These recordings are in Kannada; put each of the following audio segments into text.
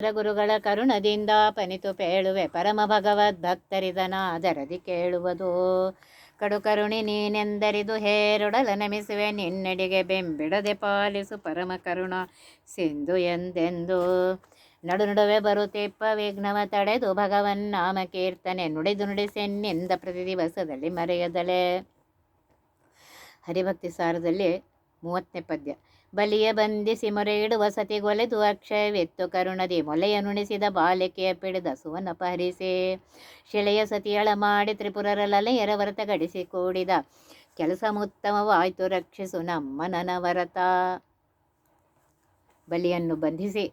ಗುರುಗಳ ಕರುಣದಿಂದ ಪನಿತು ಪೇಳುವೆ ಪರಮ ಭಗವದ್ ಭಕ್ತರಿದನಾದರದಿ ಕೇಳುವುದು. ಕಡು ಕರುಣಿ ನೀನೆಂದರಿದು ಹೇರೊಡಲ ನಮಿಸುವೆ, ನಿನ್ನೆಡೆಗೆ ಬೆಂಬಿಡದೆ ಪಾಲಿಸು ಪರಮ ಕರುಣ ಸಿಂಧು ಎಂದೆಂದು. ನಡು ನಡುವೆ ಬರುತ್ತಿಪ್ಪ ವಿಘ್ನವ ತಡೆದು ಭಗವನ್ ನಾಮ ಕೀರ್ತನೆ ನುಡಿದು ನುಡಿಸೆನ್ನಿಂದ ಪ್ರತಿ ದಿವಸದಲ್ಲಿ ಮರೆಯದಲೆ. ಹರಿಭಕ್ತಿ ಸಾರದಲ್ಲಿ ಮೂವತ್ತನೇ ಪದ್ಯ. ಬಲಿಯ ಬಂಧಿಸಿ ಮೊರೆಯಿಡುವ ಸತಿಗೊಲೆದು ಅಕ್ಷಯವೆತ್ತು ಕರುಣದಿ ಮೊಲೆಯ ನುಣಿಸಿದ ಬಾಲಿಕೆಯ ಪಿಡಿದ ಸುವನ ಪರಿಸಿ. ಶಿಲೆಯ ಸತಿಯಳ ಮಾಡಿ ತ್ರಿಪುರರ ಲಲೆಯರ ವರತ ಗಡಿಸಿ ಕೂಡಿದ ಕೆಲಸ ಉತ್ತಮವಾಯಿತು ರಕ್ಷಿಸು ನಮ್ಮ ನನವರತ ಬಲಿಯನ್ನು ಬಂಧಿಸಿ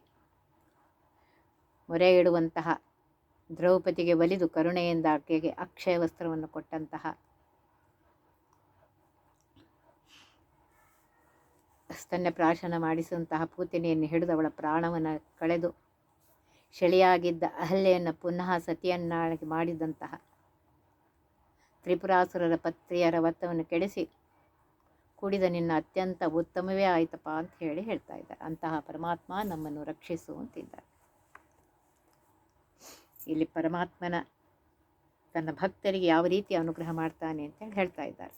ಮೊರೆ ಇಡುವಂತಹ ದ್ರೌಪದಿಗೆ ಒಲಿದು ಕರುಣೆಯಿಂದ ಆಕೆಗೆ ಅಕ್ಷಯ ವಸ್ತ್ರವನ್ನು ಕೊಟ್ಟಂತಹ ಸ್ತನ್ಯ ಪ್ರಾಶನ ಮಾಡಿಸುವಂತಹ ಪೂತಿನಿಯನ್ನು ಹಿಡಿದು ಅವಳ ಪ್ರಾಣವನ್ನು ಕಳೆದು ಶಳಿಯಾಗಿದ್ದ ಅಹಲ್ಯೆಯನ್ನು ಪುನಃ ಸತಿಯನ್ನಾಗಿ ಮಾಡಿದಂತಹ ತ್ರಿಪುರಾಸುರರ ಪತ್ರಿಯರ ವತ್ತವನ್ನು ಕೆಡಿಸಿ ಕುಡಿದ ನಿನ್ನ ಅತ್ಯಂತ ಉತ್ತಮವೇ ಆಯಿತಪ್ಪ ಅಂತ ಹೇಳಿ ಹೇಳ್ತಾ ಇದ್ದಾರೆ. ಅಂತಹ ಪರಮಾತ್ಮ ನಮ್ಮನ್ನು ರಕ್ಷಿಸು ಅಂತಿದ್ದಾರೆ. ಇಲ್ಲಿ ಪರಮಾತ್ಮನ ತನ್ನ ಭಕ್ತರಿಗೆ ಯಾವ ರೀತಿ ಅನುಗ್ರಹ ಮಾಡ್ತಾನೆ ಅಂತೇಳಿ ಹೇಳ್ತಾ ಇದ್ದಾರೆ.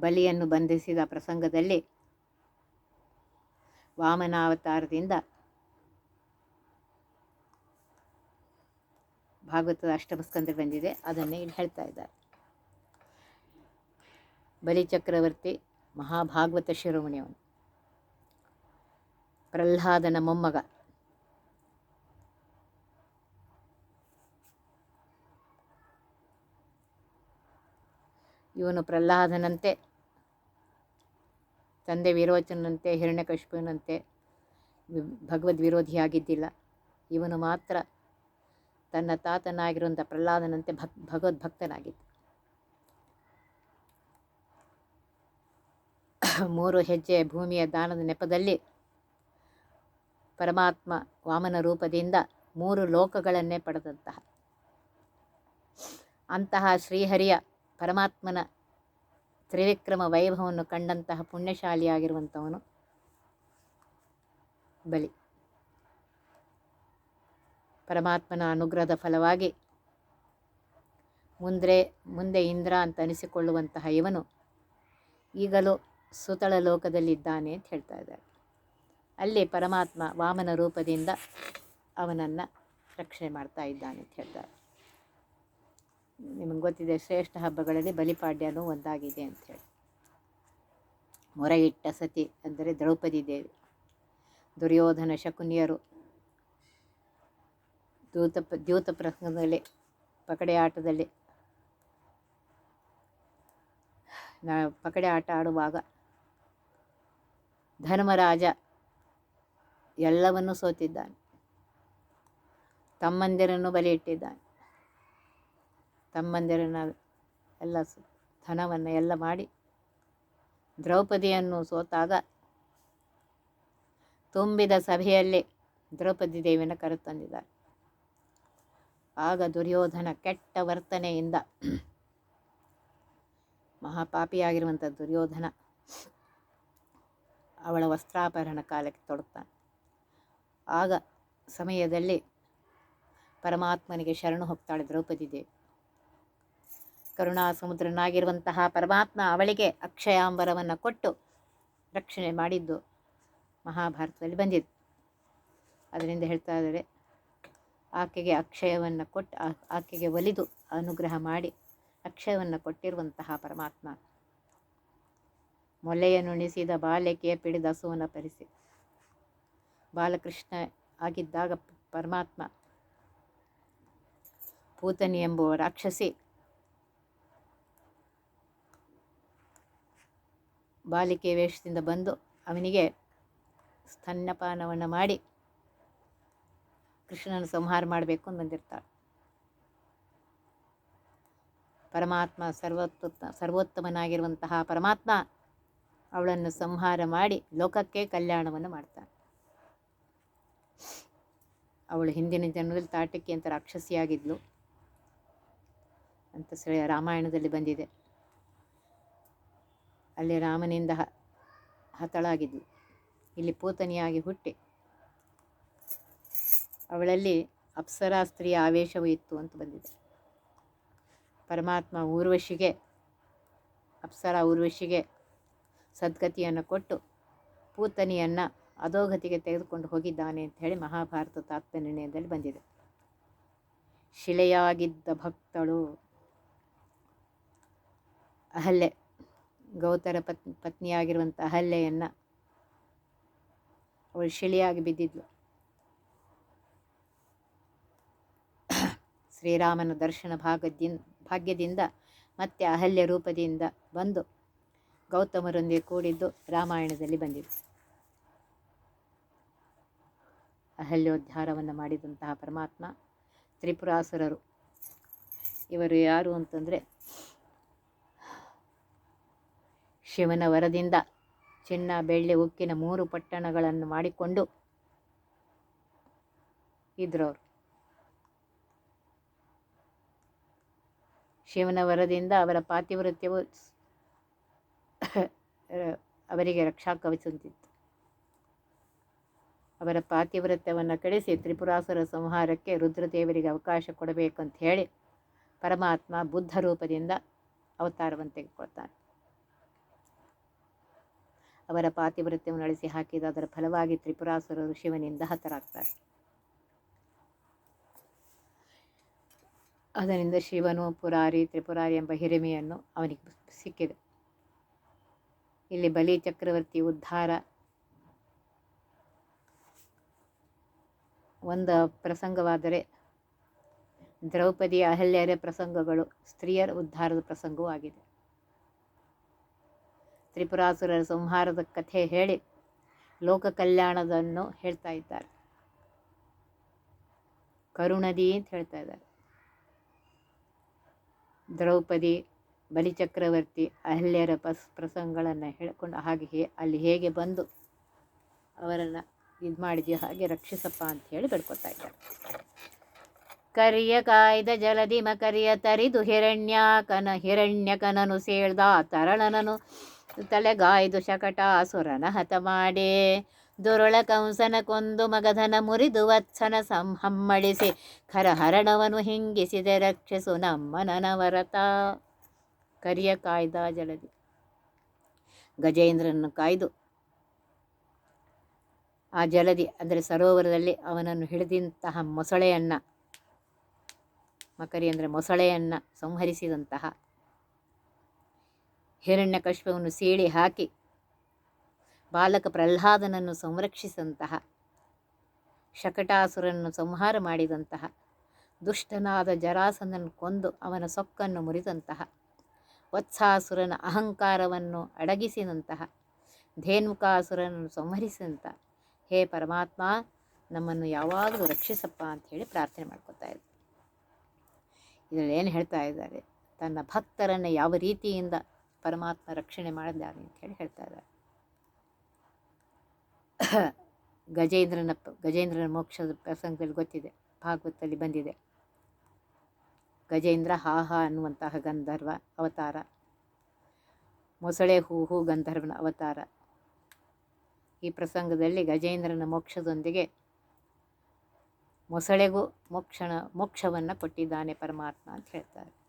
ಬಲಿಯನ್ನು ಬಂಧಿಸಿದ ಪ್ರಸಂಗದಲ್ಲಿ ವಾಮನಾವತಾರದಿಂದ ಭಾಗವತದ ಅಷ್ಟಮಸ್ಕಂದ ಬಂದಿದೆ. ಅದನ್ನೇ ಇಲ್ಲಿ ಹೇಳ್ತಾ ಇದ್ದಾರೆ. ಬಲಿ ಚಕ್ರವರ್ತಿ ಮಹಾಭಾಗವತ ಶಿರೋಮಣಿಯವನು. ಪ್ರಹ್ಲಾದನ ಮೊಮ್ಮಗ. ಇವನು ಪ್ರಹ್ಲಾದನಂತೆ, ತಂದೆ ವಿರೋಚನಂತೆ ಹಿರಣ್ಯಕಶ್ಯಪನಂತೆ, ಭಗವದ್ ವಿರೋಧಿಯಾಗಿದ್ದಿಲ್ಲ. ಇವನು ಮಾತ್ರ ತನ್ನ ತಾತನಾಗಿರುವಂಥ ಪ್ರಹ್ಲಾದನಂತೆ ಭಕ್ ಭಗವದ್ಭಕ್ತನಾಗಿದ್ದ ಮೂರು ಹೆಜ್ಜೆ ಭೂಮಿಯ ದಾನದ ನೆಪದಲ್ಲಿ ಪರಮಾತ್ಮ ವಾಮನ ರೂಪದಿಂದ ಮೂರು ಲೋಕಗಳನ್ನೇ ಪಡೆದಂತಹ ಅಂತಹ ಶ್ರೀಹರಿಯ ಪರಮಾತ್ಮನ ತ್ರಿವಿಕ್ರಮ ವೈಭವವನ್ನು ಕಂಡಂತಹ ಪುಣ್ಯಶಾಲಿಯಾಗಿರುವಂಥವನು ಬಲಿ. ಪರಮಾತ್ಮನ ಅನುಗ್ರಹದ ಫಲವಾಗಿ ಮುಂದೆ ಮುಂದೆ ಇಂದ್ರ ಅಂತ ಅನಿಸಿಕೊಳ್ಳುವಂತಹ ಇವನು ಈಗಲೂ ಸುತಳ ಲೋಕದಲ್ಲಿದ್ದಾನೆ ಅಂತ ಹೇಳ್ತಾ ಇದ್ದಾರೆ. ಅಲ್ಲಿ ಪರಮಾತ್ಮ ವಾಮನ ರೂಪದಿಂದ ಅವನನ್ನು ರಕ್ಷಣೆ ಮಾಡ್ತಾ ಇದ್ದಾನೆ ಅಂತ ಹೇಳ್ತಾರೆ. ನಿಮಗೆ ಗೊತ್ತಿದೆ, ಶ್ರೇಷ್ಠ ಹಬ್ಬಗಳಲ್ಲಿ ಬಲಿಪಾಡ್ಯನೂ ಒಂದಾಗಿದೆ ಅಂಥೇಳಿ ಇಟ್ಟ ಸತಿ ಅಂದರೆ ದ್ರೌಪದಿ ದೇವಿ. ದುರ್ಯೋಧನ ಶಕುನಿಯರು ದೂತ ದ್ಯೂತ ಪ್ರಸಂಗದಲ್ಲಿ, ಪಕಡೆ ಆಟದಲ್ಲಿ, ನಾ, ಪಕಡೆ ಆಟ ಆಡುವಾಗ ಧರ್ಮರಾಜ ಎಲ್ಲವನ್ನೂ ಸೋತಿದ್ದಾನೆ. ತಮ್ಮಂದಿರನ್ನು ಬಲಿ ಇಟ್ಟಿದ್ದಾನೆ ತಮ್ಮಂದಿರನ್ನ ಎಲ್ಲ ಧನವನ್ನು ಎಲ್ಲ ಮಾಡಿ ದ್ರೌಪದಿಯನ್ನು ಸೋತಾಗ ತುಂಬಿದ ಸಭೆಯಲ್ಲಿ ದ್ರೌಪದಿ ದೇವಿಯನ್ನು ಕರೆತಂದಿದ್ದಾರೆ. ಆಗ ದುರ್ಯೋಧನ ಕೆಟ್ಟ ವರ್ತನೆಯಿಂದ ಮಹಾಪಾಪಿಯಾಗಿರುವಂಥ ದುರ್ಯೋಧನ ಅವಳ ವಸ್ತ್ರಾಪಹರಣ ಕಾಲಕ್ಕೆ ತೊಡಗ್ತಾನೆ. ಆಗ ಸಮಯದಲ್ಲಿ ಪರಮಾತ್ಮನಿಗೆ ಶರಣು ಹೋಗ್ತಾಳೆ ದ್ರೌಪದಿ ದೇವಿ. ಕರುಣಾ ಸಮುದ್ರನಾಗಿರುವಂತಹ ಪರಮಾತ್ಮ ಅವಳಿಗೆ ಅಕ್ಷಯಾಂಬರವನ್ನು ಕೊಟ್ಟು ರಕ್ಷಣೆ ಮಾಡಿದ್ದು ಮಹಾಭಾರತದಲ್ಲಿ ಬಂದಿದೆ ಅದರಿಂದ ಹೇಳ್ತಾ ಇದ್ದಾರೆ, ಆಕೆಗೆ ಅಕ್ಷಯವನ್ನು ಕೊಟ್ಟು ಆಕೆಗೆ ಒಲಿದು ಅನುಗ್ರಹ ಮಾಡಿ ಅಕ್ಷಯವನ್ನು ಕೊಟ್ಟಿರುವಂತಹ ಪರಮಾತ್ಮ. ಮೊಲೆಯನ್ನುಣಿಸಿದ ಬಾಲಕಿಯ ಪಿಡಿದ ಹಸುವನ್ನು ಪರಿಸಿ. ಬಾಲಕೃಷ್ಣ ಆಗಿದ್ದಾಗ ಪರಮಾತ್ಮ ಪೂತನಿ ಎಂಬುವ ರಾಕ್ಷಸಿ ಬಾಲಿಕೆ ವೇಷದಿಂದ ಬಂದು ಅವನಿಗೆ ಸ್ತನ್ಯಪಾನವನ್ನು ಮಾಡಿ ಕೃಷ್ಣನ ಸಂಹಾರ ಮಾಡಬೇಕು ಅಂತ ಬಂದಿರ್ತಾಳೆ. ಪರಮಾತ್ಮ ಸರ್ವೋತ್ತ ಸರ್ವೋತ್ತಮನಾಗಿರುವಂತಹ ಪರಮಾತ್ಮ ಅವಳನ್ನು ಸಂಹಾರ ಮಾಡಿ ಲೋಕಕ್ಕೆ ಕಲ್ಯಾಣವನ್ನು ಮಾಡ್ತಾನೆ ಅವಳು ಹಿಂದಿನ ಜನ್ಮದಲ್ಲಿ ತಾಟಕಿ ಅಂತ ರಾಕ್ಷಸಿಯಾಗಿದ್ಲು ಅಂತ ರಾಮಾಯಣದಲ್ಲಿ ಬಂದಿದೆ. ಅಲ್ಲಿ ರಾಮನಿಂದ ಹ, ಹತಳಾಗಿದ್ಲು. ಇಲ್ಲಿ ಪೂತನಿಯಾಗಿ ಹುಟ್ಟಿ. ಅವಳಲ್ಲಿ ಅಪ್ಸರಾ ಸ್ತ್ರೀಯ ಆವೇಶವೂ ಇತ್ತು ಅಂತ ಬಂದಿದೆ. ಪರಮಾತ್ಮ ಊರ್ವಶಿಗೆ, ಅಪ್ಸರಾ ಊರ್ವಶಿಗೆ ಸದ್ಗತಿಯನ್ನು ಕೊಟ್ಟು ಪೂತನಿಯನ್ನು ಅಧೋಗತಿಗೆ ತೆಗೆದುಕೊಂಡು ಹೋಗಿದ್ದಾನೆ ಅಂತ ಹೇಳಿ ಮಹಾಭಾರತ ತಾತ್ಪರ್ಯದಲ್ಲಿ ಬಂದಿದೆ. ಶಿಲೆಯಾಗಿದ್ದ ಭಕ್ತಳು ಅಹಲ್ಯೆ ಗೌತರ ಪತ್ ಪತ್ನಿಯಾಗಿರುವಂಥ ಅಹಲ್ಯೆಯನ್ನು ಅವಳು ಶಿಳಿಯಾಗಿ ಬಿದ್ದಿದ್ಲು. ಶ್ರೀರಾಮನ ದರ್ಶನ ಭಾಗದಿಂದ ಭಾಗ್ಯದಿಂದ ಮತ್ತೆ ಅಹಲ್ಯ ರೂಪದಿಂದ ಬಂದು ಗೌತಮರೊಂದಿಗೆ ಕೂಡಿದ್ದು ರಾಮಾಯಣದಲ್ಲಿ ಬಂದಿದೆ. ಅಹಲ್ಯೋದ್ಧಾರವನ್ನು ಮಾಡಿದಂತಹ ಪರಮಾತ್ಮ ತ್ರಿಪುರಾಸುರರು. ಇವರು ಯಾರು ಅಂತಂದರೆ ಶಿವನ ವರದಿಂದ ಚಿನ್ನ, ಬೆಳ್ಳಿ, ಉಕ್ಕಿನ ಮೂರು ಪಟ್ಟಣಗಳನ್ನು ಮಾಡಿಕೊಂಡು ಇದ್ರವರು. ಶಿವನ ವರದಿಂದ ಅವರ ಪಾತಿವೃತ್ಯವು ಅವರಿಗೆ ರಕ್ಷಾ ಕವಚಂತಿತ್ತು ಅವರ ಪಾತಿವೃತ್ಯವನ್ನು ಕಳಿಸಿ ತ್ರಿಪುರಾಸುರ ಸಂಹಾರಕ್ಕೆ ರುದ್ರದೇವರಿಗೆ ಅವಕಾಶ ಕೊಡಬೇಕಂತ ಹೇಳಿ ಪರಮಾತ್ಮ ಬುದ್ಧ ರೂಪದಿಂದ ಅವತಾರವನ್ನು ತೆಗೆದುಕೊಳ್ತಾನೆ. ಅವರ ಪಾತಿವೃತ್ಯವನ್ನು ಅಳಿಸಿ ಹಾಕಿದ ಅದರ ಫಲವಾಗಿ ತ್ರಿಪುರಾಸುರರು ಶಿವನಿಂದ ಹತರಾಗ್ತಾರೆ. ಅದರಿಂದ ಶಿವನು ಪುರಾರಿ, ತ್ರಿಪುರಾರಿ ಎಂಬ ಹಿರಿಮೆಯನ್ನು ಅವನಿಗೆ ಸಿಕ್ಕಿದೆ. ಇಲ್ಲಿ ಬಲಿ ಚಕ್ರವರ್ತಿ ಉದ್ಧಾರ ಒಂದು ಪ್ರಸಂಗವಾದರೆ ದ್ರೌಪದಿ ಅಹಲ್ಯರ ಪ್ರಸಂಗಗಳು ಸ್ತ್ರೀಯರ ಉದ್ಧಾರದ ಪ್ರಸಂಗವೂ ಆಗಿದೆ. ತ್ರಿಪುರಾಸುರರ ಸಂಹಾರದ ಕಥೆ ಹೇಳಿ ಲೋಕ ಕಲ್ಯಾಣದನ್ನು ಹೇಳ್ತಾ ಇದ್ದಾರೆ. ಕರುಣದಿ ಅಂತ ಹೇಳ್ತಾ ಇದ್ದಾರೆ. ದ್ರೌಪದಿ, ಬಲಿಚಕ್ರವರ್ತಿ, ಅಹಲ್ಯರ ಪಸ್ ಪ್ರಸಂಗಗಳನ್ನು ಹೇಳಿಕೊಂಡು ಹಾಗೆ ಹೇ, ಅಲ್ಲಿ ಹೇಗೆ ಬಂದು ಅವರನ್ನು ಇದು ಮಾಡಿದ್ಯೋ ಹಾಗೆ ರಕ್ಷಿಸಪ್ಪ ಅಂತ ಹೇಳಿ ಬೆಳ್ಕೊತಾ ಇದ್ದಾರೆ. ಕರಿಯ ಕಾಯ್ದ ಜಲದಿ ಕರಿಯ ತರಿದು ಹಿರಣ್ಯಾಕನ ಹಿರಣ್ಯಕನನು ಸೇಳ್ದ ತರಳನನು ತಲೆಗಾಯ್ದು ಶಕಟಾಸುರನ ಹತ ಮಾಡಿ. ದುರುಳ ಕಂಸನ ಕೊಂದು ಮಗಧನ ಮುರಿದು ವತ್ಸನ ಸಂಹಮ್ಮಳಿಸಿ ಖರಹರಣವನು ಹಿಂಗಿಸಿದೆ ರಕ್ಷಿಸು ನಮ್ಮ ನನವರತ ಕರಿಯ ಕಾಯ್ದ ಜಲದಿ. ಗಜೇಂದ್ರನನ್ನು ಕಾಯ್ದು. ಆ ಜಲದಿ, ಅಂದರೆ ಸರೋವರದಲ್ಲಿ ಅವನನ್ನು ಹಿಡಿದಂತಹ ಮೊಸಳೆಯನ್ನು ಮಕರಿ ಅಂದರೆ ಮೊಸಳೆಯನ್ನು ಸಂಹರಿಸಿದಂತಹ ಹಿರಣ್ಯಕಶ್ಯಪವನ್ನು ಸೀಳಿ ಹಾಕಿ ಬಾಲಕ ಪ್ರಹ್ಲಾದನನ್ನು ಸಂರಕ್ಷಿಸಂತಹ ಶಕಟಾಸುರನ್ನು ಸಂಹಾರ ಮಾಡಿದಂತಹ, ದುಷ್ಟನಾದ ಜರಾಸನನ್ನು ಕೊಂದು ಅವನ ಸೊಕ್ಕನ್ನು ಮುರಿದಂತಹ, ವತ್ಸಾಸುರನ ಅಹಂಕಾರವನ್ನು ಅಡಗಿಸಿದಂತಹ ಧೇನುಕಾಸುರನನ್ನು ಸಂಹರಿಸಿದಂಥ ಹೇ ಪರಮಾತ್ಮ, ನಮ್ಮನ್ನು ಯಾವಾಗಲೂ ರಕ್ಷಿಸಪ್ಪ ಅಂಥೇಳಿ ಪ್ರಾರ್ಥನೆ ಮಾಡ್ಕೋತಾ ಇದ್ದಾರೆ ಇದರಲ್ಲಿ ಏನು ಹೇಳ್ತಾ ಇದ್ದಾರೆ? ತನ್ನ ಭಕ್ತರನ್ನು ಯಾವ ರೀತಿಯಿಂದ ಪರಮಾತ್ಮ ರಕ್ಷಣೆ ಮಾಡಿದ್ದಾನೆ ಅಂತ ಹೇಳಿ ಹೇಳ್ತಾ ಇದ್ದಾರೆ. ಗಜೇಂದ್ರನ ಗಜೇಂದ್ರನ ಮೋಕ್ಷದ ಪ್ರಸಂಗದಲ್ಲಿ ಗೊತ್ತಿದೆ, ಭಾಗವತದಲ್ಲಿ ಬಂದಿದೆ. ಗಜೇಂದ್ರ ಹಾ ಅನ್ನುವಂತಹ ಗಂಧರ್ವ ಅವತಾರ. ಮೊಸಳೆ ಹೂ ಹೂ ಗಂಧರ್ವನ ಅವತಾರ. ಈ ಪ್ರಸಂಗದಲ್ಲಿ ಗಜೇಂದ್ರನ ಮೋಕ್ಷದೊಂದಿಗೆ ಮೊಸಳೆಗೂ ಮೋಕ್ಷಣ, ಮೋಕ್ಷವನ್ನು ಕೊಟ್ಟಿದ್ದಾನೆ ಪರಮಾತ್ಮ ಅಂತ ಹೇಳ್ತಾರೆ.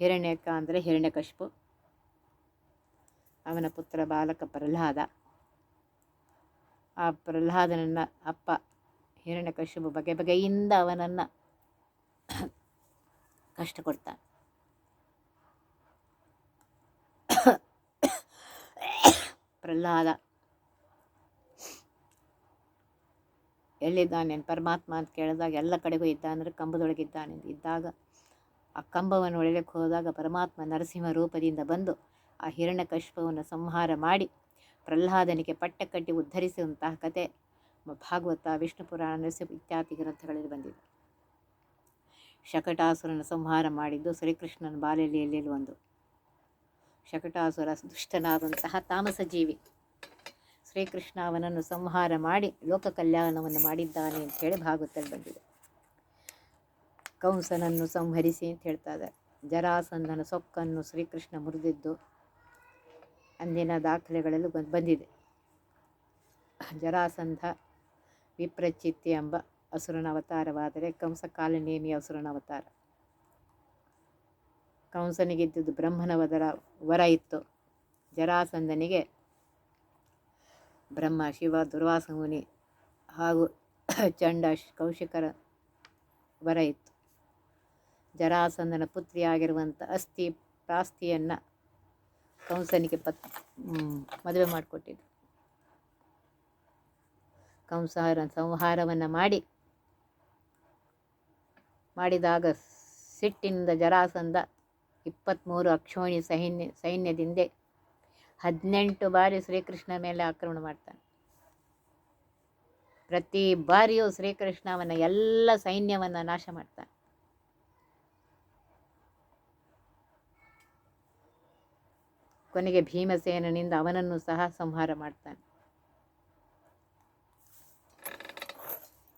ಹಿರಣ್ಯಕ ಅಂದರೆ ಹಿರಣ್ಯಕಶಿಪು ಅವನ ಪುತ್ರ ಬಾಲಕ ಪ್ರಹ್ಲಾದ. ಆ ಪ್ರಹ್ಲಾದನನ್ನು ಅಪ್ಪ ಹಿರಣ್ಯಕಶಿಪು ಬಗೆ ಬಗೆಯಿಂದ ಅವನನ್ನು ಕಷ್ಟ ಕೊಡ್ತಾನೆ ಪ್ರಹ್ಲಾದ ಎಲ್ಲಿದ್ದಾನೆ? ಪರಮಾತ್ಮ ಅಂತ ಕೇಳಿದಾಗ ಎಲ್ಲ ಕಡೆಗೂ ಇದ್ದಾನೆ ಕಂಬದೊಳಗಿದ್ದಾನೆ ಇದ್ದಾಗ ಆ ಕಂಬವನ್ನು ಒಳಗೆ ಹೋದಾಗ ಪರಮಾತ್ಮ ನರಸಿಂಹ ರೂಪದಿಂದ ಬಂದು ಆ ಹಿರಣ್ಯಕಶ್ಯಪವನ್ನು ಸಂಹಾರ ಮಾಡಿ ಪ್ರಹ್ಲಾದನಿಗೆ ಪಟ್ಟ ಕಟ್ಟಿ ಉದ್ಧರಿಸುವಂತಹ ಕತೆ ಭಾಗವತ, ವಿಷ್ಣು ಪುರಾಣ ನರಸಿಂಹ ಇತ್ಯಾದಿ ಗ್ರಂಥಗಳಲ್ಲಿ ಬಂದಿದೆ. ಶಕಟಾಸುರನ ಸಂಹಾರ ಮಾಡಿದ್ದು ಶ್ರೀಕೃಷ್ಣನ ಬಾಲ್ಯಲಿಯಲ್ಲಿ ಒಂದು. ಶಕಟಾಸುರ ದುಷ್ಟನಾದಂತಹ ತಾಮಸ ಜೀವಿ. ಶ್ರೀಕೃಷ್ಣ ಅವನನ್ನು ಸಂಹಾರ ಮಾಡಿ ಲೋಕ ಕಲ್ಯಾಣವನ್ನು ಮಾಡಿದ್ದಾನೆ ಅಂತ ಹೇಳಿ ಭಾಗವತಲ್ಲಿ ಬಂದಿದೆ. ಕಂಸನನ್ನು ಸಂಹರಿಸಿ ಅಂತ ಹೇಳ್ತಾ ಇದ್ದಾರೆ ಜರಾಸಂಧನ ಸೊಕ್ಕನ್ನು ಶ್ರೀಕೃಷ್ಣ ಮುರಿದಿದ್ದು ಅಂದಿನ ದಾಖಲೆಗಳಲ್ಲಿ ಬಂದ್- ಬಂದಿದೆ. ಜರಾಸಂಧ ವಿಪ್ರಚಿತ್ತಿ ಎಂಬ ಅಸುರನ ಅವತಾರವಾದರೆ ಕಂಸ ಕಾಲನೇಮಿ ಅಸುರನ ಅವತಾರ. ಕಂಸನಿಗಿದ್ದುದು ಬ್ರಹ್ಮನ ವದರ, ವರ ಇತ್ತು. ಜರಾಸಂದನಿಗೆ ಬ್ರಹ್ಮ, ಶಿವ, ದುರ್ವಾಸ ಮುನಿ ಹಾಗೂ ಚಂಡ, ಕೌಶಿಕರ ವರ ಇತ್ತು. ಜರಾಸಂದನ ಪುತ್ರಿಯಾಗಿರುವಂಥ ಅಸ್ಥಿ ಪ್ರಾಸ್ತಿಯನ್ನು ಕಂಸನಿಗೆ ಪತ್ ಮದುವೆ ಮಾಡಿಕೊಟ್ಟಿದ್ದು ಕಂಸಾರ ಸಂಹಾರವನ್ನು ಮಾಡಿ, ಮಾಡಿದಾಗ ಸಿಟ್ಟಿನಿಂದ ಜರಾಸಂದ ಇಪ್ಪತ್ತ್ಮೂರು ಅಕ್ಷೋಣಿ ಸೈನ್ಯ, ಸೈನ್ಯದಿಂದ ಹದಿನೆಂಟು ಬಾರಿ ಶ್ರೀಕೃಷ್ಣ ಮೇಲೆ ಆಕ್ರಮಣ ಮಾಡ್ತಾನೆ. ಪ್ರತಿ ಬಾರಿಯೂ ಶ್ರೀಕೃಷ್ಣ ಅವನ ಎಲ್ಲ ಸೈನ್ಯವನ್ನು ನಾಶ ಮಾಡ್ತಾನೆ. ಕೊನೆಗೆ ಭೀಮಸೇನನಿಂದ ಅವನನ್ನು ಸಹ ಸಂಹಾರ ಮಾಡ್ತಾನೆ.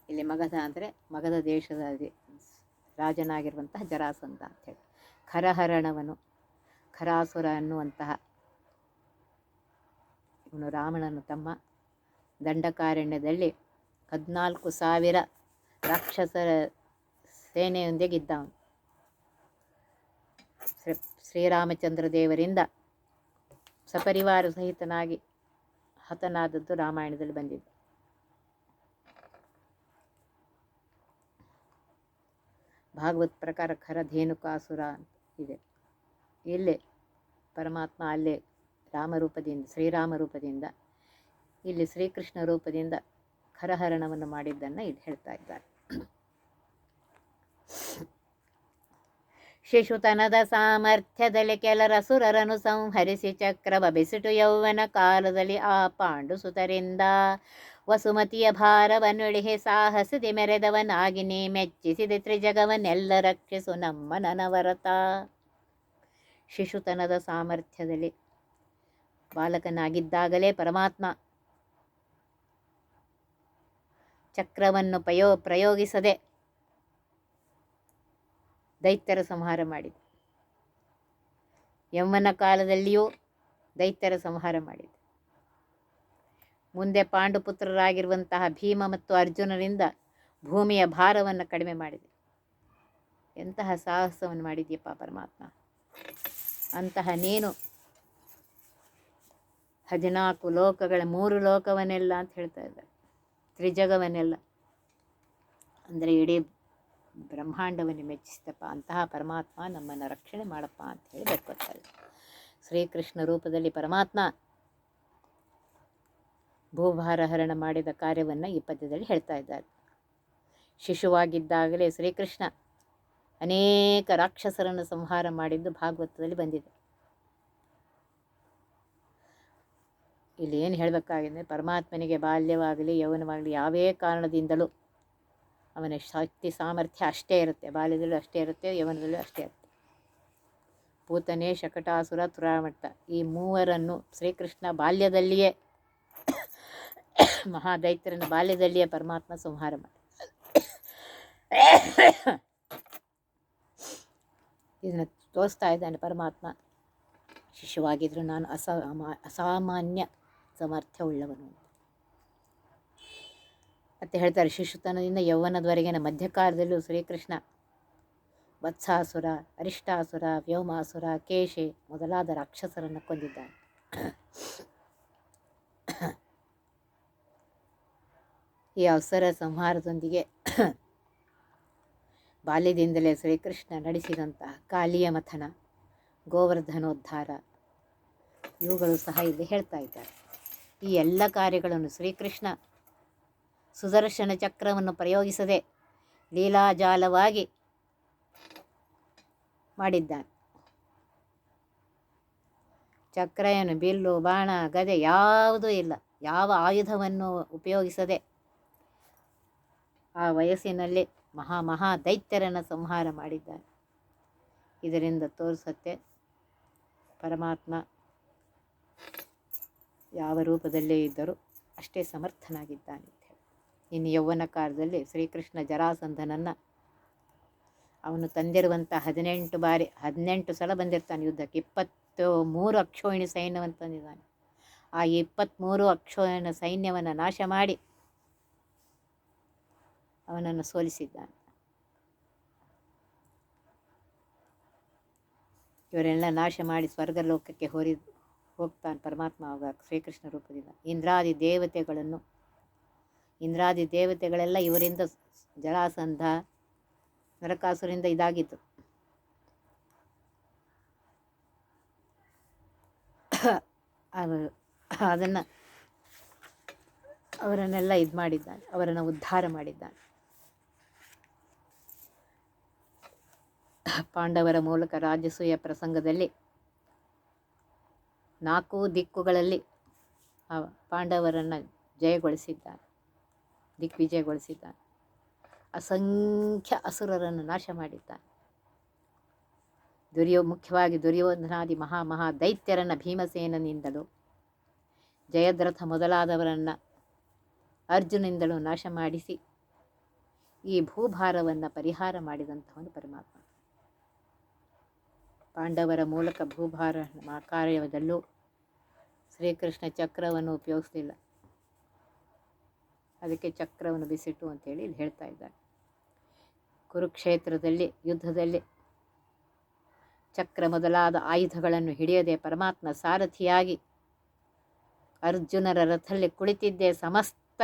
ಇಲ್ಲಿ ಮಗಧ ಅಂದರೆ ಮಗಧ ದೇಶದ ರಾಜನಾಗಿರುವಂತಹ ಅಂತ ಹೇಳಿ. ಖರಹರಣವನು, ಖರಾಸುರ ಅನ್ನುವಂತಹ ಇವನು ರಾವಣನು ತಮ್ಮ ದಂಡಕಾರಣ್ಯದಲ್ಲಿ ಹದಿನಾಲ್ಕು ಸಾವಿರ ರಾಕ್ಷಸರ ಸೇನೆಯೊಂದಿಗೆ ಇದ್ದವನು. ಶ್ರೀರಾಮಚಂದ್ರ ದೇವರಿಂದ ಸಪರಿವಾರ ಸಹಿತನಾಗಿ ಹತನಾದದ್ದು ರಾಮಾಯಣದಲ್ಲಿ ಬಂದಿದೆ. ಭಾಗವತ್ ಪ್ರಕಾರ ಖರಧೇನುಕಾಸುರ ಅಂತ ಇದೆ. ಇಲ್ಲೇ ಪರಮಾತ್ಮ ಅಲ್ಲೇ ರಾಮರೂಪದಿಂದ, ಶ್ರೀರಾಮ ರೂಪದಿಂದ, ಇಲ್ಲಿ ಶ್ರೀಕೃಷ್ಣ ರೂಪದಿಂದ ಖರಹರಣವನ್ನು ಮಾಡಿದ್ದನ್ನು ಇಲ್ಲಿ ಹೇಳ್ತಾ ಇದ್ದಾರೆ. ಶಿಶುತನದ ಸಾಮರ್ಥ್ಯದಲ್ಲಿ ಕೆಲರಸುರರನ್ನು ಸಂಹರಿಸಿ ಚಕ್ರವ ಬಿಸಿಟು ಯೌವನ ಕಾಲದಲ್ಲಿ ಆ ಪಾಂಡು ಸುತರಿಂದ ವಸುಮತಿಯ ಭಾರವನ್ನುಳಿಹೆ ಸಾಹಸದಿ ಮೆರೆದವನಾಗಿ ಮೆಚ್ಚಿಸಿದ ಮೆಚ್ಚಿಸಿದೆ ತ್ರಿಜಗವನ್ನೆಲ್ಲ ರಕ್ಷಿಸು ನಮ್ಮ ನನವರತ. ಶಿಶುತನದ ಸಾಮರ್ಥ್ಯದಲ್ಲಿ ಬಾಲಕನಾಗಿದ್ದಾಗಲೇ ಪರಮಾತ್ಮ ಚಕ್ರವನ್ನು ಪಯೋ, ಪ್ರಯೋಗಿಸದೆ ದೈತ್ಯರ ಸಂಹಾರ ಮಾಡಿದ. ಯಮ್ಮನ ಕಾಲದಲ್ಲಿಯೂ ದೈತ್ಯರ ಸಂಹಾರ ಮಾಡಿದ. ಮುಂದೆ ಪಾಂಡುಪುತ್ರರಾಗಿರುವಂತಹ ಭೀಮ ಮತ್ತು ಅರ್ಜುನರಿಂದ ಭೂಮಿಯ ಭಾರವನ್ನು ಕಡಿಮೆ ಮಾಡಿದೆ. ಎಂತಹ ಸಾಹಸವನ್ನು ಮಾಡಿದೆಯಪ್ಪ ಪರಮಾತ್ಮ. ಅಂತಹ ನೀನು ಹದಿನಾಲ್ಕು ಲೋಕಗಳ ಮೂರು ಲೋಕವನ್ನೆಲ್ಲ ಅಂತ ಹೇಳ್ತಾ ಇದ್ದಾರೆ. ತ್ರಿಜಗವನ್ನೆಲ್ಲ. ಅಂದರೆ ಇಡೀ ಬ್ರಹ್ಮಾಂಡವನ್ನು ಮೆಚ್ಚಿಸಿದಪ್ಪ, ಅಂತಹ ಪರಮಾತ್ಮ ನಮ್ಮನ್ನು ರಕ್ಷಣೆ ಮಾಡಪ್ಪ ಅಂತ ಹೇಳಿ ಬರ್ಕೊತಾರೆ ಶ್ರೀಕೃಷ್ಣ ರೂಪದಲ್ಲಿ ಪರಮಾತ್ಮ ಭೂಭಾರ ಹರಣ ಮಾಡಿದ ಕಾರ್ಯವನ್ನು ಈ ಪದ್ಯದಲ್ಲಿ ಹೇಳ್ತಾ ಇದ್ದಾರೆ. ಶಿಶುವಾಗಿದ್ದಾಗಲೇ ಶ್ರೀಕೃಷ್ಣ ಅನೇಕ ರಾಕ್ಷಸರನ್ನು ಸಂಹಾರ ಮಾಡಿದ್ದು ಭಾಗವತದಲ್ಲಿ ಬಂದಿದೆ. ಇಲ್ಲಿ ಏನು ಹೇಳಬೇಕಾಗಿದೆ? ಪರಮಾತ್ಮನಿಗೆ ಬಾಲ್ಯವಾಗಲಿ, ಯೌವನವಾಗಲಿ, ಯಾವೇ ಕಾರಣದಿಂದಲೂ ಅವನ ಶಕ್ತಿ, ಸಾಮರ್ಥ್ಯ ಅಷ್ಟೇ ಇರುತ್ತೆ. ಬಾಲ್ಯದಲ್ಲೂ ಅಷ್ಟೇ ಇರುತ್ತೆ, ಯವನದಲ್ಲೂ ಅಷ್ಟೇ ಇರುತ್ತೆ. ಪೂತನೆ ಶಕಟಾಸುರ ತುರಾಮಟ್ಟ ಈ ಮೂವರನ್ನು ಶ್ರೀಕೃಷ್ಣ ಬಾಲ್ಯದಲ್ಲಿಯೇ ಮಹಾದೈತ್ಯರನ್ನು ಬಾಲ್ಯದಲ್ಲಿಯೇ ಪರಮಾತ್ಮ ಸಂಹಾರ ಮಾಡಿ, ಇದನ್ನು ತೋರಿಸ್ತಾ ಇದ್ದಾನೆ ಪರಮಾತ್ಮ. ಶಿಶುವಾಗಿದ್ದರೂ ನಾನು ಅಸಾಮಾ ಅಸಾಮಾನ್ಯ ಸಾಮರ್ಥ್ಯವುಳ್ಳವನು ಮತ್ತೆ ಹೇಳ್ತಾರೆ, ಶಿಶುತನದಿಂದ ಯೌವನದವರೆಗಿನ ಮಧ್ಯಕಾಲದಲ್ಲೂ ಶ್ರೀಕೃಷ್ಣ, ವತ್ಸಾಸುರ, ಅರಿಷ್ಟಾಸುರ, ವ್ಯೋಮಾಸುರ, ಕೇಶೆ ಮೊದಲಾದ ರಾಕ್ಷಸರನ್ನು ಕೊಂದಿದ್ದಾನೆ. ಈ ಅವಸರ ಸಂಹಾರದೊಂದಿಗೆ ಬಾಲ್ಯದಿಂದಲೇ ಶ್ರೀಕೃಷ್ಣ ನಡೆಸಿದಂತಹ ಕಾಲಿಯ ಮಥನ, ಗೋವರ್ಧನೋದ್ಧಾರ, ಇವುಗಳು ಸಹ ಇಲ್ಲಿ ಹೇಳ್ತಾ ಇದ್ದಾರೆ. ಈ ಎಲ್ಲ ಕಾರ್ಯಗಳನ್ನು ಶ್ರೀಕೃಷ್ಣ ಸುದರ್ಶನ ಚಕ್ರವನ್ನು ಪ್ರಯೋಗಿಸದೆ ಲೀಲಾಜಾಲವಾಗಿ ಮಾಡಿದ್ದಾನೆ. ಚಕ್ರ ಏನು ಬಿಲ್ಲು, ಬಾಣ, ಗದೆ ಯಾವುದೂ ಇಲ್ಲ. ಯಾವ ಆಯುಧವನ್ನು ಉಪಯೋಗಿಸದೆ ಆ ವಯಸ್ಸಿನಲ್ಲಿ ಮಹಾ ಮಹಾ ದೈತ್ಯರನ್ನು ಸಂಹಾರ ಮಾಡಿದ್ದಾನೆ. ಇದರಿಂದ ತೋರಿಸುತ್ತೆ ಪರಮಾತ್ಮ ಯಾವ ರೂಪದಲ್ಲೇ ಇದ್ದರೂ ಅಷ್ಟೇ ಸಮರ್ಥನಾಗಿದ್ದಾನೆ. ಇನ್ನು ಯೌವನ ಕಾಲದಲ್ಲಿ ಶ್ರೀಕೃಷ್ಣ ಜರಾಸಂಧನನ್ನು ಅವನು ತಂದಿರುವಂಥ ಹದಿನೆಂಟು ಬಾರಿ, ಹದಿನೆಂಟು ಸಲ ಬಂದಿರ್ತಾನೆ ಯುದ್ಧಕ್ಕೆ. ಇಪ್ಪತ್ತು ಮೂರು ಅಕ್ಷೋಹಿಣಿ ಸೈನ್ಯವನ್ನು ತಂದಿದ್ದಾನೆ. ಆ ಇಪ್ಪತ್ತ್ಮೂರು ಅಕ್ಷೋಹಿಣ ಸೈನ್ಯವನ್ನು ನಾಶ ಮಾಡಿ ಅವನನ್ನು ಸೋಲಿಸಿದ್ದಾನೆ. ಇವರೆಲ್ಲ ನಾಶ ಮಾಡಿ ಸ್ವರ್ಗಲೋಕಕ್ಕೆ ಹೋರಿ, ಹೋಗ್ತಾನೆ ಪರಮಾತ್ಮ ಆಗ ಶ್ರೀಕೃಷ್ಣ ರೂಪದಿಂದ. ಇಂದ್ರಾದಿ ದೇವತೆಗಳನ್ನು ಇಂದ್ರಾದಿ ದೇವತೆಗಳೆಲ್ಲ ಇವರಿಂದ ಜಲಾಸಂಧ ನರಕಾಸುರಿಂದ ಇದಾಗಿತ್ತು. ಅದನ್ನು ಅವರನ್ನೆಲ್ಲ ಇದು ಮಾಡಿದ್ದಾನೆ, ಅವರನ್ನು ಉದ್ಧಾರ ಮಾಡಿದ್ದಾನೆ. ಪಾಂಡವರ ಮೂಲಕ ರಾಜಸೂಯ ಪ್ರಸಂಗದಲ್ಲಿ ನಾಲ್ಕು ದಿಕ್ಕುಗಳಲ್ಲಿ ಪಾಂಡವರನ್ನು ಜಯಗೊಳಿಸಿದ್ದಾನೆ. ದಿಗ್ವಿಜಯಗೊಳಿಸಿದ್ದಾನೆ ಅಸಂಖ್ಯ ಅಸುರರನ್ನು ನಾಶ ಮಾಡಿದ್ದಾನೆ ದುರ್ಯೋ, ಮುಖ್ಯವಾಗಿ ದುರ್ಯೋಧನಾದಿ ಮಹಾ ಮಹಾ ದೈತ್ಯರನ್ನು ಭೀಮಸೇನನಿಂದಲೂ, ಜಯದ್ರಥ ಮೊದಲಾದವರನ್ನು ಅರ್ಜುನಿಂದಲೂ ನಾಶ ಮಾಡಿಸಿ, ಈ ಭೂಭಾರವನ್ನು ಪರಿಹಾರ ಮಾಡಿದಂಥವನು ಪರಮಾತ್ಮ. ಪಾಂಡವರ ಮೂಲಕ ಭೂಭಾರ ಕಾರ್ಯದಲ್ಲೂ ಶ್ರೀಕೃಷ್ಣ ಚಕ್ರವನ್ನು ಉಪಯೋಗಿಸಲಿಲ್ಲ. ಅದಕ್ಕೆ ಚಕ್ರವನ್ನು ಬಿಸಿಟ್ಟು ಅಂತೇಳಿ ಇಲ್ಲಿ ಹೇಳ್ತಾ ಇದ್ದಾರೆ. ಕುರುಕ್ಷೇತ್ರದಲ್ಲಿ, ಯುದ್ಧದಲ್ಲಿ ಚಕ್ರ ಮೊದಲಾದ ಆಯುಧಗಳನ್ನು ಹಿಡಿಯದೆ ಪರಮಾತ್ಮ ಸಾರಥಿಯಾಗಿ ಅರ್ಜುನರ ರಥಲ್ಲಿ ಕುಳಿತಿದ್ದೇ ಸಮಸ್ತ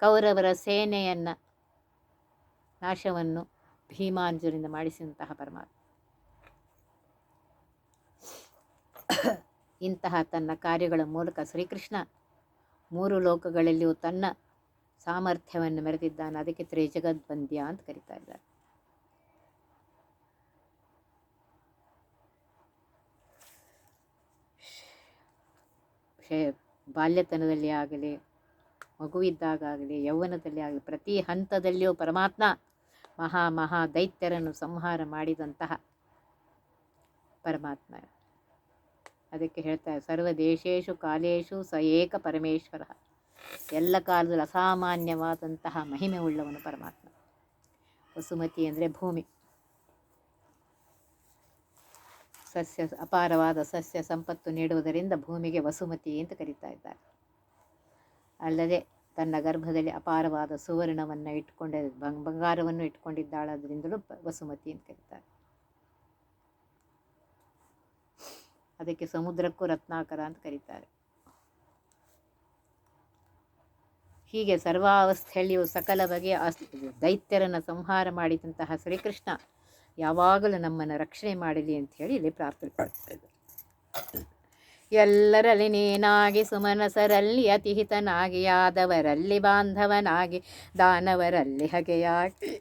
ಕೌರವರ ಸೇನೆಯನ್ನು ನಾಶವನ್ನು ಭೀಮಾರ್ಜುನಿಂದ ಮಾಡಿಸಿದಂತಹ ಪರಮಾತ್ಮ. ಇಂತಹ ತನ್ನ ಕಾರ್ಯಗಳ ಮೂಲಕ ಶ್ರೀಕೃಷ್ಣ ಮೂರು ಲೋಕಗಳಲ್ಲಿಯೂ ತನ್ನ ಸಾಮರ್ಥ್ಯವನ್ನು ಮೆರೆದಿದ್ದಾನೆ. ಅದಕ್ಕೆ ತ್ರಿಜಗದ್ವಂದ್ಯ ಅಂತ ಕರೀತಾ ಇದ್ದಾರೆ. ಶೇ, ಬಾಲ್ಯತನದಲ್ಲಿ ಆಗಲಿ ಮಗುವಿದ್ದಾಗಲಿ ಯೌವನದಲ್ಲಿ ಆಗಲಿ, ಪ್ರತಿ ಹಂತದಲ್ಲಿಯೂ ಪರಮಾತ್ಮ ಮಹಾ ಮಹಾ ದೈತ್ಯರನ್ನು ಸಂಹಾರ ಮಾಡಿದಂತಹ ಪರಮಾತ್ಮ. ಅದಕ್ಕೆ ಹೇಳ್ತಾರೆ, ಸರ್ವ ದೇಶೇಶು ಕಾಲೇಶು ಸ ಏಕ ಪರಮೇಶ್ವರ. ಎಲ್ಲ ಕಾಲದಲ್ಲಿ ಅಸಾಮಾನ್ಯವಾದಂತಹ ಮಹಿಮೆ ಉಳ್ಳವನು ಪರಮಾತ್ಮ. ವಸುಮತಿ ಅಂದರೆ ಭೂಮಿ. ಸಸ್ಯ, ಅಪಾರವಾದ ಸಸ್ಯ ಸಂಪತ್ತು ನೀಡುವುದರಿಂದ ಭೂಮಿಗೆ ವಸುಮತಿ ಅಂತ ಕರೀತಾ ಇದ್ದಾರೆ. ಅಲ್ಲದೆ ತನ್ನ ಗರ್ಭದಲ್ಲಿ ಅಪಾರವಾದ ಸುವರ್ಣವನ್ನು ಇಟ್ಕೊಂಡ ಬಂಗ್- ಬಂಗಾರವನ್ನು ಇಟ್ಕೊಂಡಿದ್ದಾಳಾದ್ರಿಂದಲೂ ವಸುಮತಿ ಅಂತ ಕರೀತಾರೆ. ಅದಕ್ಕೆ ಸಮುದ್ರಕ್ಕೂ ರತ್ನಾಕರ ಅಂತ ಕರೀತಾರೆ. ಹೀಗೆ ಸರ್ವಾವಸ್ಥೆಯಲ್ಲಿಯೂ ಸಕಲ ಬಗೆಯ ಅಸ್, ದೈತ್ಯರನ್ನು ಸಂಹಾರ ಮಾಡಿದಂತಹ ಶ್ರೀಕೃಷ್ಣ ಯಾವಾಗಲೂ ನಮ್ಮನ್ನು ರಕ್ಷಣೆ ಮಾಡಲಿ ಅಂತ ಹೇಳಿ ಇಲ್ಲಿ ಪ್ರಾರ್ಥನೆ ಮಾಡ್ತಾ ಎಲ್ಲರಲ್ಲಿ ನೀನಾಗಿ ಸುಮನಸರಲ್ಲಿ ಅತಿಹಿತನಾಗಿ ಆದವರಲ್ಲಿ ಬಾಂಧವನಾಗಿ, ದಾನವರಲ್ಲಿ ಹಗೆಯಾಗಿ.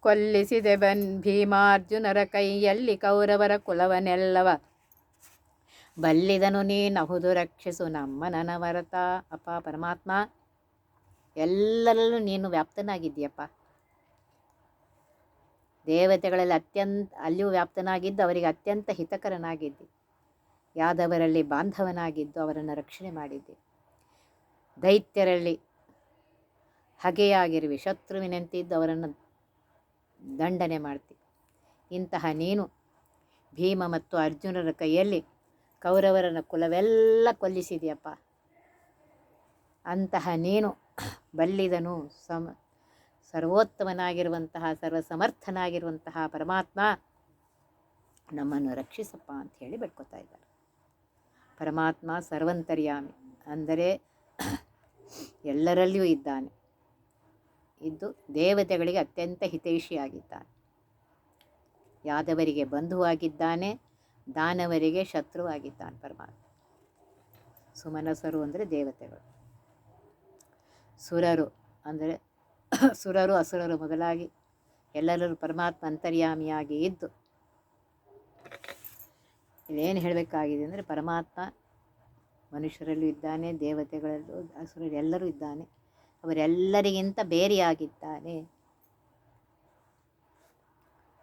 ಕೊಲ್ಲಿಸಿದೆ ಬನ್ ಭೀಮಾರ್ಜುನರ ಕೈಯಲ್ಲಿ ಕೌರವರ ಕುಲವನೆಲ್ಲವ ಬಲ್ಲಿದನು ನೀನಹುದು ರಕ್ಷಿಸು ನಮ್ಮ ನನವರತ ಅಪ್ಪ ಪರಮಾತ್ಮ, ಎಲ್ಲರಲ್ಲೂ ನೀನು ವ್ಯಾಪ್ತನಾಗಿದ್ದೀಯಪ್ಪ. ದೇವತೆಗಳಲ್ಲಿ ಅತ್ಯಂತ, ಅಲ್ಲಿಯೂ ವ್ಯಾಪ್ತನಾಗಿದ್ದು ಅವರಿಗೆ ಅತ್ಯಂತ ಹಿತಕರನಾಗಿದ್ದಿ. ಯಾದವರಲ್ಲಿ ಬಾಂಧವನಾಗಿದ್ದು ಅವರನ್ನು ರಕ್ಷಣೆ ಮಾಡಿದ್ದೆ. ದೈತ್ಯರಲ್ಲಿ ಹಗೆಯಾಗಿರುವೆ, ಶತ್ರುವಿನಂತಿದ್ದು ಅವರನ್ನು ದಂಡನೆ ಮಾಡ್ತಿ. ಇಂತಹ ನೀನು ಭೀಮ ಮತ್ತು ಅರ್ಜುನರ ಕೈಯಲ್ಲಿ ಕೌರವರನ ಕುಲವೆಲ್ಲ ಕೊಲ್ಲಿಸಿದೆಯಪ್ಪ. ಅಂತಹ ನೀನು ಬಲ್ಲಿದನು ಸಮ ಸರ್ವೋತ್ತಮನಾಗಿರುವಂತಹ ಸರ್ವಸಮರ್ಥನಾಗಿರುವಂತಹ ಪರಮಾತ್ಮ ನಮ್ಮನ್ನು ರಕ್ಷಿಸಪ್ಪ ಅಂತ ಹೇಳಿ ಬೇಡ್ಕೊತಾ ಇದ್ದಾರೆ. ಪರಮಾತ್ಮ ಸರ್ವಂತರ್ಯಾಮಿ ಅಂದರೆ ಎಲ್ಲರಲ್ಲಿಯೂ ಇದ್ದಾನೆ. ಇದ್ದು ದೇವತೆಗಳಿಗೆ ಅತ್ಯಂತ ಹಿತೈಷಿಯಾಗಿದ್ದಾನೆ. ಯಾದವರಿಗೆ ಬಂಧುವಾಗಿದ್ದಾನೆ. ದಾನವರಿಗೆ ಶತ್ರುವಾಗಿದ್ದಾನೆ ಪರಮಾತ್ಮ. ಸುಮನಸರು ಅಂದರೆ ದೇವತೆಗಳು. ಸುರರು ಅಂದರೆ ಸುರರು, ಅಸುರರು ಮೊದಲಾಗಿ ಎಲ್ಲರೂ ಪರಮಾತ್ಮ ಅಂತರ್ಯಾಮಿಯಾಗಿ ಇದ್ದು, ಇಲ್ಲೇನು ಹೇಳಬೇಕಾಗಿದೆ ಅಂದರೆ ಪರಮಾತ್ಮ ಮನುಷ್ಯರಲ್ಲೂ ಇದ್ದಾನೆ, ದೇವತೆಗಳಲ್ಲೂ, ಅಸುರರು ಎಲ್ಲರೂ ಇದ್ದಾನೆ, ಅವರೆಲ್ಲರಿಗಿಂತ ಬೇರೆಯಾಗಿದ್ದಾನೆ.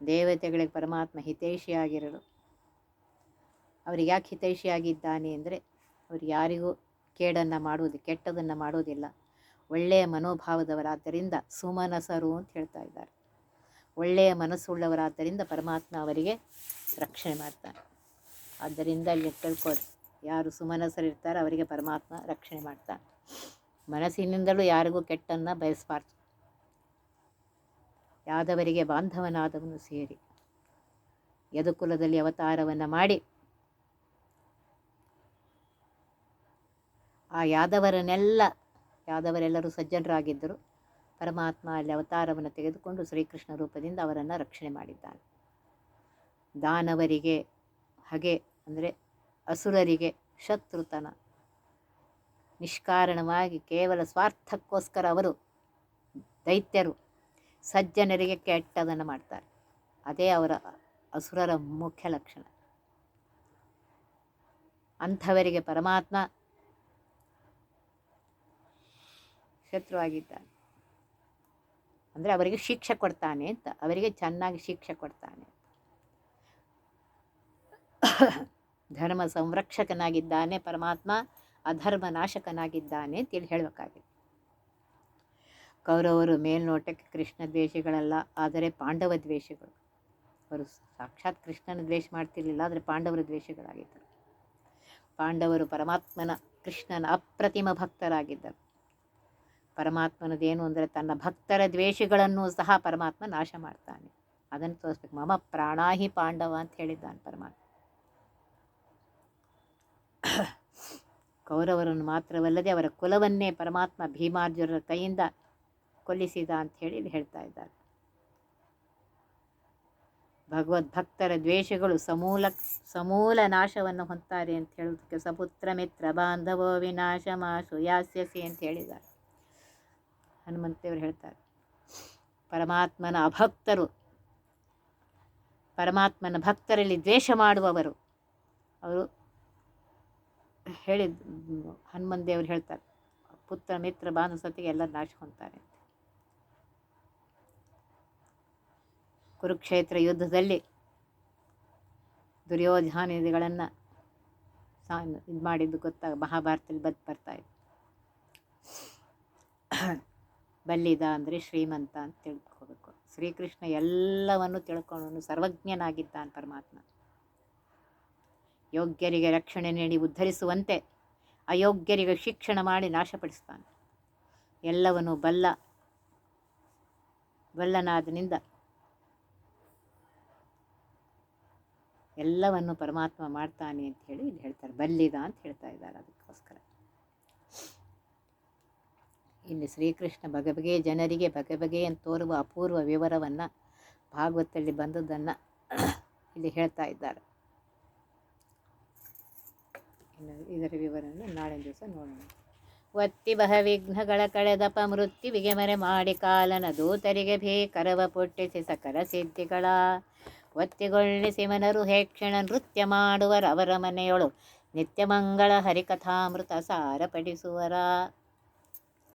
ದೇವತೆಗಳಿಗೆ ಪರಮಾತ್ಮ ಹಿತೈಷಿಯಾಗಿರಲು ಅವರಿಗೆ ಯಾಕೆ ಹಿತೈಷಿಯಾಗಿದ್ದಾನೆ ಅಂದರೆ ಅವರು ಯಾರಿಗೂ ಕೇಡನ್ನು ಮಾಡುವುದು ಕೆಟ್ಟದನ್ನು ಮಾಡೋದಿಲ್ಲ. ಒಳ್ಳೆಯ ಮನೋಭಾವದವರಾದ್ದರಿಂದ ಸುಮನಸರು ಅಂತ ಹೇಳ್ತಾ ಇದ್ದಾರೆ. ಒಳ್ಳೆಯ ಮನಸ್ಸುಳ್ಳವರಾದ್ದರಿಂದ ಪರಮಾತ್ಮ ಅವರಿಗೆ ರಕ್ಷಣೆ ಮಾಡ್ತಾನೆ. ಆದ್ದರಿಂದ ಅಲ್ಲಿ ತಿಳ್ಕೊಳ್ಳಿ ಯಾರು ಸುಮನಸರಿರ್ತಾರೋ ಅವರಿಗೆ ಪರಮಾತ್ಮ ರಕ್ಷಣೆ ಮಾಡ್ತಾನೆ. ಮನಸ್ಸಿನಿಂದಲೂ ಯಾರಿಗೂ ಕೆಟ್ಟನ್ನು ಬಯಸಬಾರ್ದು. ಯಾದವರಿಗೆ ಬಾಂಧವನಾದವನು ಸೇರಿ, ಯದುಕುಲದಲ್ಲಿ ಅವತಾರವನ್ನು ಮಾಡಿ ಆ ಯಾದವರನ್ನೆಲ್ಲ, ಯಾದವರೆಲ್ಲರೂ ಸಜ್ಜನರಾಗಿದ್ದರು. ಪರಮಾತ್ಮ ಅಲ್ಲಿ ಅವತಾರವನ್ನು ತೆಗೆದುಕೊಂಡು ಶ್ರೀಕೃಷ್ಣ ರೂಪದಿಂದ ಅವರನ್ನು ರಕ್ಷಣೆ ಮಾಡಿದ್ದಾನೆ. ದಾನವರಿಗೆ ಹಾಗೆ ಅಂದರೆ ಅಸುರರಿಗೆ ಶತ್ರುತನ. ನಿಷ್ಕಾರಣವಾಗಿ ಕೇವಲ ಸ್ವಾರ್ಥಕ್ಕೋಸ್ಕರ ಅವರು ದೈತ್ಯರು, ಸಜ್ಜನರಿಗೆ ಕೆಟ್ಟದನ್ನು ಮಾಡ್ತಾರೆ. ಅದೇ ಅವರ ಅಸುರರ ಮುಖ್ಯ ಲಕ್ಷಣ. ಅಂಥವರಿಗೆ ಪರಮಾತ್ಮ ಶತ್ರುವಾಗಿದ್ದಾನೆ ಅಂದರೆ ಅವರಿಗೆ ಶಿಕ್ಷೆ ಕೊಡ್ತಾನೆ ಅಂತ, ಅವರಿಗೆ ಚೆನ್ನಾಗಿ ಶಿಕ್ಷೆ ಕೊಡ್ತಾನೆ ಧರ್ಮ ಸಂರಕ್ಷಕನಾಗಿದ್ದಾನೆ ಪರಮಾತ್ಮ ಅಧರ್ಮ ನಾಶಕನಾಗಿದ್ದಾನೆ ಅಂತೇಳಿ ಹೇಳಬೇಕಾಗಿದೆ. ಕೌರವರು ಮೇಲ್ನೋಟಕ್ಕೆ ಕೃಷ್ಣ ದ್ವೇಷಗಳಲ್ಲ, ಆದರೆ ಪಾಂಡವ ದ್ವೇಷಗಳು. ಅವರು ಸಾಕ್ಷಾತ್ ಕೃಷ್ಣನ ದ್ವೇಷ ಮಾಡ್ತಿರ್ಲಿಲ್ಲ, ಆದರೆ ಪಾಂಡವರ ದ್ವೇಷಗಳಾಗಿದ್ದರು. ಪಾಂಡವರು ಪರಮಾತ್ಮನ, ಕೃಷ್ಣನ ಅಪ್ರತಿಮ ಭಕ್ತರಾಗಿದ್ದರು. ಪರಮಾತ್ಮನದೇನು ಅಂದರೆ ತನ್ನ ಭಕ್ತರ ದ್ವೇಷಗಳನ್ನು ಸಹ ಪರಮಾತ್ಮ ನಾಶ ಮಾಡ್ತಾನೆ. ಅದನ್ನು ತೋರಿಸ್ಬೇಕು. ಮಮ ಪ್ರಾಣಾಹಿ ಪಾಂಡವ ಅಂತ ಹೇಳಿದ್ದಾನೆ ಪರಮಾತ್ಮ. ಕೌರವರನ್ನು ಮಾತ್ರವಲ್ಲದೆ ಅವರ ಕುಲವನ್ನೇ ಪರಮಾತ್ಮ ಭೀಮಾರ್ಜುನರ ಕೈಯಿಂದ ಕೊಲ್ಲಿಸಿದ ಅಂತ ಹೇಳಿ ಹೇಳ್ತಾ ಇದ್ದಾರೆ. ಭಗವದ್ಭಕ್ತರ ದ್ವೇಷಗಳು ಸಮೂಲ ಸಮೂಲ ನಾಶವನ್ನು ಹೊಂತಾರೆ ಅಂತ ಹೇಳೋದಕ್ಕೆ ಸಪುತ್ರ ಮಿತ್ರ ಬಾಂಧವೋ ವಿನಾಶ ಮಾಶು ಯಾಸ್ಯಸಿ ಅಂತ ಹೇಳಿದ್ದಾರೆ. ಹನುಮಂತೇವರು ಹೇಳ್ತಾರೆ. ಪರಮಾತ್ಮನ ಅಭಕ್ತರು ಪರಮಾತ್ಮನ ಭಕ್ತರಲ್ಲಿ ದ್ವೇಷ ಮಾಡುವವರು, ಅವರು ಹೇಳಿದ ಹನುಮನ್ ದೇವರು ಹೇಳ್ತಾರೆ, ಪುತ್ರ, ಮಿತ್ರ, ಬಾಂಧವ, ಸತಿಗೆ ಎಲ್ಲ ನಾಶ ಹೊಂತಾರೆ ಕುರುಕ್ಷೇತ್ರ ಯುದ್ಧದಲ್ಲಿ ದುರ್ಯೋಧನಾದಿಗಳನ್ನು ಸಾ, ಇದು ಮಾಡಿದ್ದು ಗೊತ್ತಾಗ ಮಹಾಭಾರತದಲ್ಲಿ ಬದ್ ಬರ್ತಾ ಇದೆ. ಬಲ್ಲಿದ ಅಂದರೆ ಶ್ರೀಮಂತ ಅಂತ ತಿಳ್ಕೋಬೇಕು. ಶ್ರೀಕೃಷ್ಣ ಎಲ್ಲವನ್ನು ತಿಳ್ಕೊಂಡು ಸರ್ವಜ್ಞನಾಗಿದ್ದಾನೆ ಪರಮಾತ್ಮ. ಯೋಗ್ಯರಿಗೆ ರಕ್ಷಣೆ ನೀಡಿ ಉದ್ಧರಿಸುವಂತೆ ಅಯೋಗ್ಯರಿಗೆ ಶಿಕ್ಷಣ ಮಾಡಿ ನಾಶಪಡಿಸ್ತಾನೆ. ಎಲ್ಲವನ್ನು ಬಲ್ಲ, ಬಲ್ಲನಾದನಿಂದ ಎಲ್ಲವನ್ನು ಪರಮಾತ್ಮ ಮಾಡ್ತಾನೆ ಅಂತ ಹೇಳಿ ಇಲ್ಲಿ ಹೇಳ್ತಾರೆ. ಬಲ್ಲಿದ ಅಂತ ಹೇಳ್ತಾ ಇದ್ದಾರೆ ಅದಕ್ಕೋಸ್ಕರ. ಇಲ್ಲಿ ಶ್ರೀಕೃಷ್ಣ ಬಗೆ ಬಗೆಯ ಜನರಿಗೆ ಬಗೆ ಬಗೆಯನ್ನು ತೋರುವ ಅಪೂರ್ವ ವಿವರವನ್ನು ಭಾಗವತದಲ್ಲಿ ಬಂದದ್ದನ್ನು ಇಲ್ಲಿ ಹೇಳ್ತಾ ಇದ್ದಾರೆ. ಇದರ ವಿವರವನ್ನು ನಾಳೆ ದಿವಸ ನೋಡೋಣ. ಒತ್ತಿ ಬಹ ವಿಘ್ನಗಳ ಕಳೆದಪ ಮೃತ್ಯುವಿಗೆ ಮರೆ ಮಾಡಿ ಕಾಲನ ದೂತರಿಗೆ ಭೀಕರವ ಪುಟ್ಟಿಸಿ ಸಕಲ ಸಿದ್ಧಿಗಳ. ಒತ್ತಿಗೊಳ್ಳಿಸಿ ಮನರು ಹೇಕ್ಷಣ ನೃತ್ಯ ಮಾಡುವರ ಅವರ ಮನೆಯೊಳು ನಿತ್ಯಮಂಗಳ ಹರಿಕಥಾಮೃತ ಸಾರಪಡಿಸುವರ.